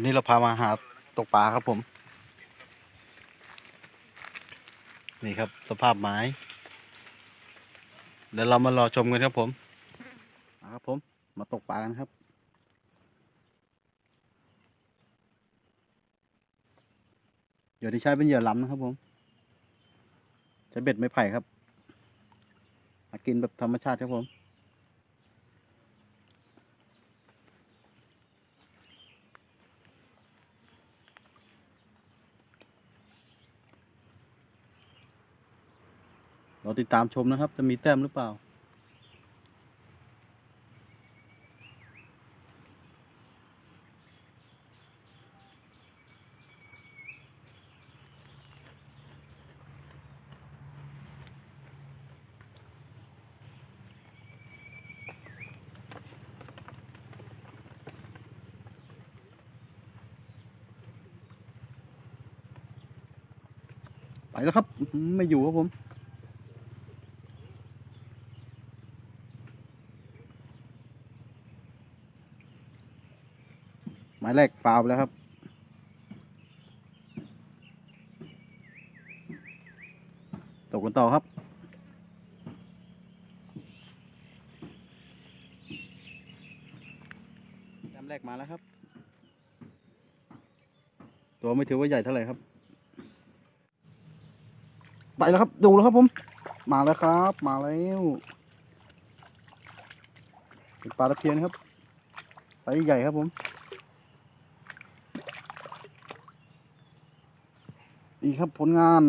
วันนี้เราพามาหาตกปลาครับผม นี่ครับสภาพไม้เดี๋ยวเรามารอชมกันครับผมมาครับผมมาตกปลากันครับเหยื่อที่ใช้เป็นเหยื่อล้ำนะครับผมใช้เบ็ดไม้ไผ่ครับหากินแบบธรรมชาติครับผม เราติดตามชมนะครับ จะมีแต้มหรือเปล่า ไปแล้วครับ ไม่อยู่ครับผม หมายแรกฟาวล์ไปแล้วครับตกกันต่อครับ แต้มแรกมาแล้วครับ ตัวไม่ถือว่าใหญ่เท่าไหร่ครับ ไปแล้วครับ ดูแล้วครับผม มาแล้วครับ มาแล้วเป็นปลาตะเพียนครับไซส์ใหญ่ครับผม นี่ครับผลงาน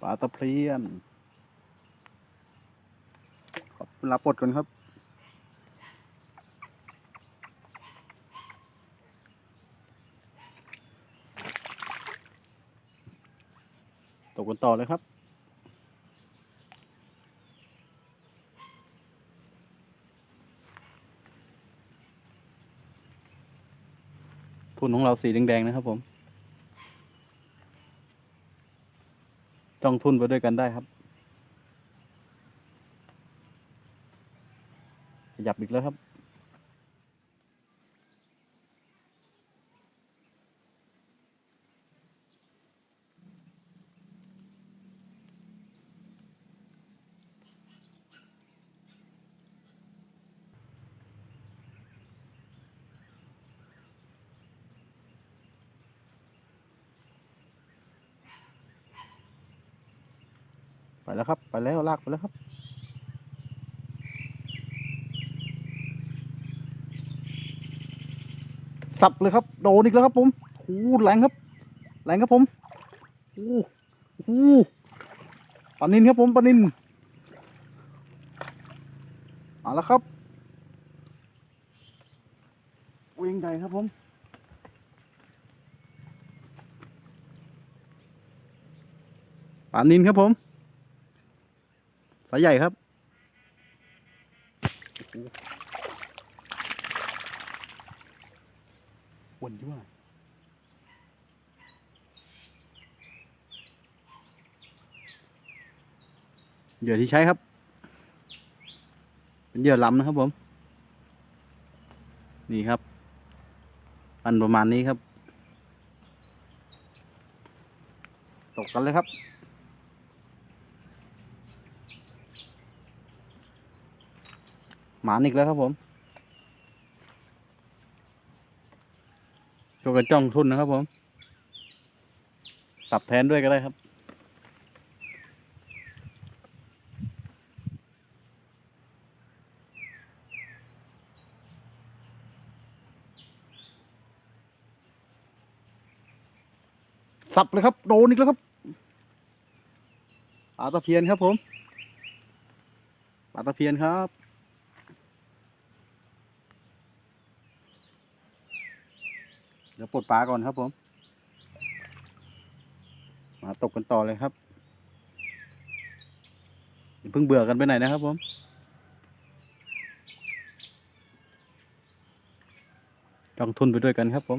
ปลาตะเพียนขอบรับปลดก่อนครับตกกันต่อเลยครับ ทุนของเราสีแดงๆนะครับผม จ้องทุนไปด้วยกันได้ครับ ขยับอีกแล้วครับ ไปแล้วครับ ไปแล้วลากไปแล้วครับ สับเลยครับ โดนอีกแล้วครับผมโอ้โหแรงครับ แรงครับผมโอ้โหปานินครับผมปานินมาแล้วครับวิ่งใหญ่ครับผมปานินครับผม ใหญ่ครับ วนยั่วเหยื่อที่ใช้ครับ เป็นเหยื่อลำนะครับผม นี่ครับ ปันประมาณนี้ครับ ตกกันเลยครับ หมานอีกแล้วครับผมโชว์กันจ้องทุนนะครับผม สับแทนด้วยก็ได้ครับ สับเลยครับ โดนอีกแล้วครับปลาตะเพียนครับผมปลาตะเพียนครับ เดี๋ยวปลดปลาก่อนครับผม มาตกกันต่อเลยครับอย่าเพิ่งเบื่อกันไปไหนนะครับผมจ้องทุนไปด้วยกันครับผม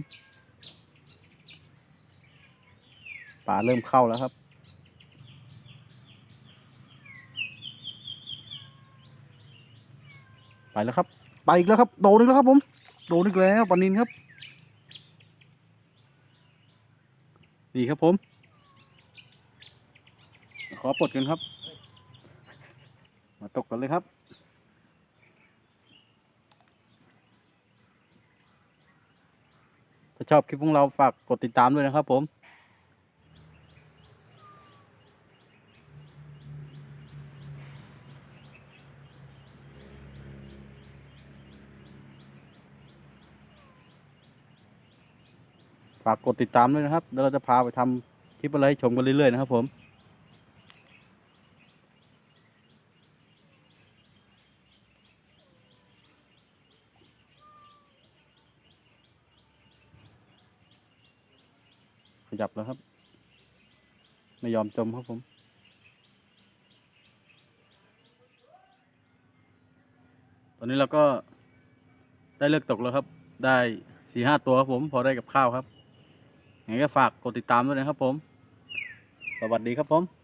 ปลาเริ่มเข้าแล้วครับไปแล้วครับ ไปอีกแล้วครับ โดนอีกแล้วครับผม โดนอีกแล้วปลานินครับ นี่ครับผม ขอปลดกันครับ มาตกกันเลยครับ ถ้าชอบคลิปของเราฝากกดติดตามด้วยนะครับผม ฝากกดติดตามด้วยนะครับเดี๋ยวเราจะพาไปทำคลิปอะไรให้ชมกันเรื่อยๆนะครับผมขยับแล้วครับ ไม่ยอมจมครับผมตอนนี้เราก็ได้เลิกตกแล้วครับ ได้สี่ห้าตัวครับผม พอได้กับข้าวครับ ยังไงก็ฝากกดติดตามด้วยนะครับผม สวัสดีครับผม